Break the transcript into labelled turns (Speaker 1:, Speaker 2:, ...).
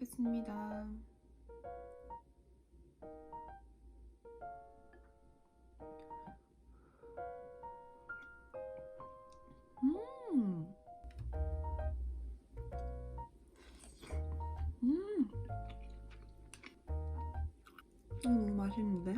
Speaker 1: 먹겠습니다. 음. 음. 음, 너무 맛있는데?